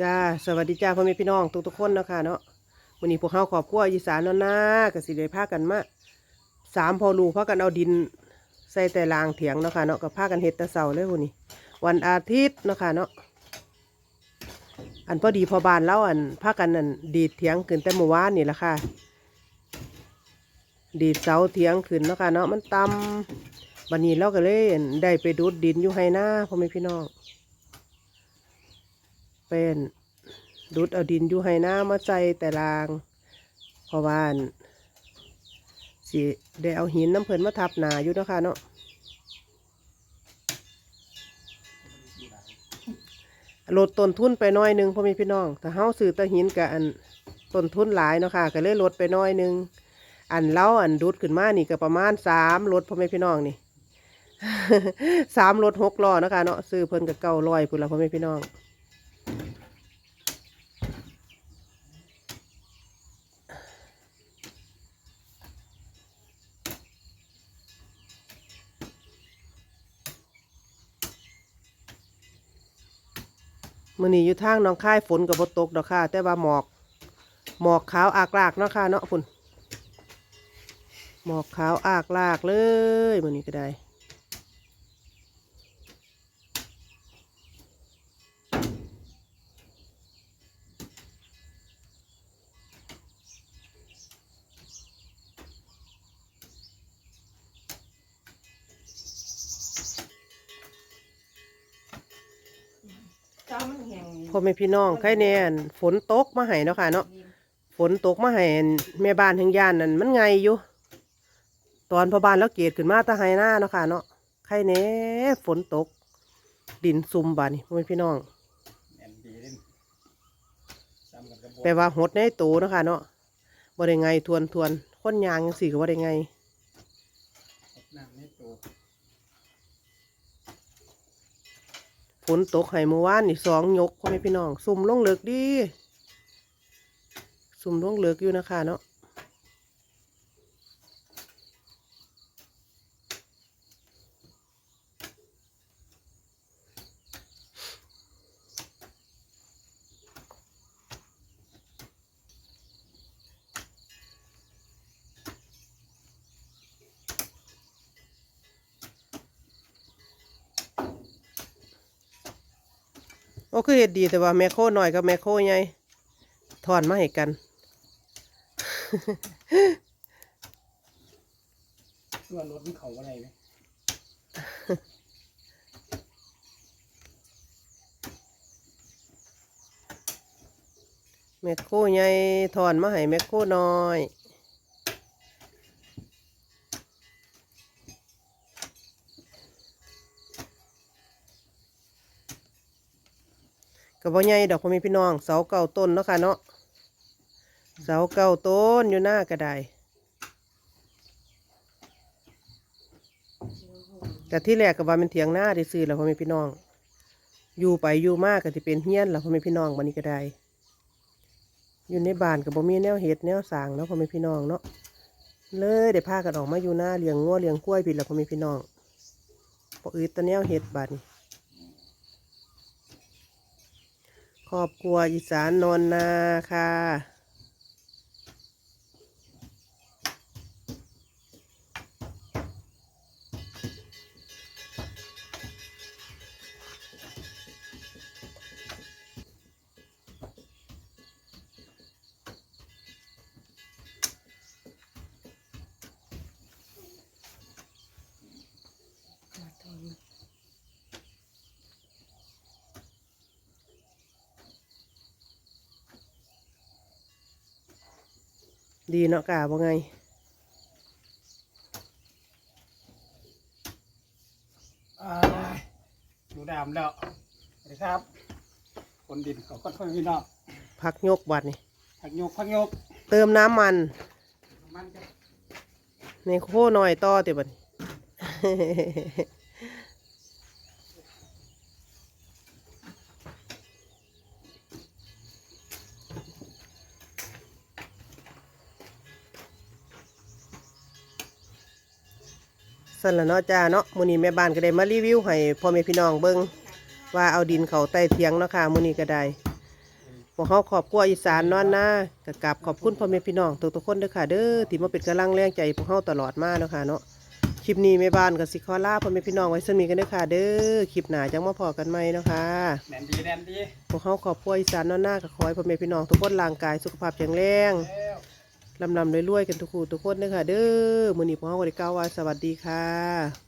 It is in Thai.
จ้าสวัสดีจ้าพ่อแม่พี่น้องทุกทุกๆคนนะคะเนาะวันนี้พวกเขาขอบครัวอีสานเนาะนะกับสิได้พากันมาสามพอลูพากันเอาดิน ใส่แต่รางเถียงเนาะค่ะเนาะกับพากันเฮ็ดตะเสาเลยวันนี้ วันอาทิตย์เนาะคะเนาะอันพอดีพอบานเล่าอันพากันอันดีดเถียงขึ้นแต่เมื่อวานนี่แหละค่ะ ดีดเสาเถียงขึ้นเนาะค่ะเนาะมันต่ำวันนี้เราก็เลยได้ไปดูดดินอยู่ให้หน้าพ่อแม่พี่น้อง ป็นดูดเอาดินอยู่ให้หน้ามาใส่แต่รางเพราะว่านสิได้เอาหินน้ำเพลินมาทับหนาอยู่เนาะค่ะเนาะลดต้นทุนไปน้อยนึงพ่อแม่พี่น้องแต่เฮาซื้อตะหินกับอันต้นทุนหลายเนาะค่ะ ก็เลยลดไปน้อยนึง อันเล้าอันดูดขึ้นมานี่ก็ประมาณสามรถพ่อแม่พี่น้องนี่สามรถหกล้อเนาะค่ะเนาะซื้อเพิ่นกับเก้าร้อยพุ่นละพ่อแม่พี่น้อง มื่อนี้อยู่ทางน้องค่ายฝนกับบตกดอกค่ะ แต่ว่าหมอก หมอกขาวอากลากเนาะค่ะเนาะคุณหมอกขาวอากลากเลยมื่อนี้ก็ได้ พ่อแม่พี่น้องใครแน่นฝนตกมาให้เนาะค่ะเนาะฝนตกมาให้อั่นแม่บ้านทั้งย่านนั่นมันไงอยู่ ตอนพ่อบ้านแล้วเกตขึ้นมาแตะไห้หน้าเนาะค่ะเนาะใครแน่ฝนตก ดินซุ่มบาดนี่พ่อแม่พี่น้องแอนดีเล่นซ้ำกันกับแปลว่าหดในตูเนาะค่ะเนาะบ่ได้ไงทวนทวนคนยางจังสี่ก็บ่ได้ไง น้ำในตัว ฝนตกให้เมื่อวานนี่สองยกพ่อแม่พี่น้อง สุ่มลงเลิกดี สุ่มลงเลิกอยู่นะคะเนาะ อ้คือเฮ็ดดีแต่ว่าแม่โคหน่อยกับแม่โคใหญ่ถอนมาให้กันว่ารถมันเขาอะไรไหมแม่โคใหญ่ถอนมาให้แม่โคน้อย กับว่าใหญ่ดอกพ่อแม่พี่น้องเสาเก่าต้นเนาะค่ะเนาะเสาเก่าต้นอยู่หน้ากระไดแต่ที่แรกก็ว่าเป็นเถียงหน้าได้ซื้อแล้วพ่อแม่พี่น้อง อยู่ไปอยู่มากก็จะเป็นเฮี้ยนแล้วพ่อแม่พี่น้องบันนี้ก็ได้อยู่ในบ้านกับบ่มีแนวเห็ดแนวสางเนาะพ่อแม่พี่น้องเนาะเลยได้พากันออกมาอยู่หน้าเลี้ยงงัวเลี้ยงกล้วยผิดแล้วพ่อแม่พี่น้องพออืดแตะแนวเห็ดบาดนี้ ครอบครัวอีสานนอนนาค่ะ ดีเนาะกะบ่ไงอ่าดูดามแล้วสวัสดีครับ คนดินเขาก็ค่อยพี่น้องพักยกบัดนี่พักโยกพักโยก เติมน้ำมันมันจะ ในโคหน่อยต่อเติบัด นี้สั่นละเนาะจ้าเนาะมื้อนี้แม่บ้านก็ได้มารีวิวให้พ่อแม่พี่น้องเบิ่งว่าเอาดินเขาใต้เถียงเนาะค่ะมื้อนี้ก็ได้พวกเฮาครอบครัวอีสานนอนนาก็กราบขอบคุณพ่อแม่พี่น้องทุกๆคนเด้อค่ะ เด้อที่มาเป็นกำลังแรงใจพวกเฮาตลอดมาเนาะค่ะเนาะคลิปนี้แม่บ้านก็สิขอลาพ่อแม่พี่น้องไว้สมีกันเด้อค่ะ เด้อคลิปหน้าจังมาพอกันใหม่เนาะค่ะแน่นดีแน่นดี พวกเขาครอบครัวอีสานนอนหน้าก็ขอให้พ่อแม่พี่น้องทุกคนร่างกายสุขภาพแข็งแรงแล้ว ลำลำรวยๆกันทุกคู่ทุกคนนะคะเด้อมือนี้พวกเก็ได้กล่าวว่าสวัสดีค่ะ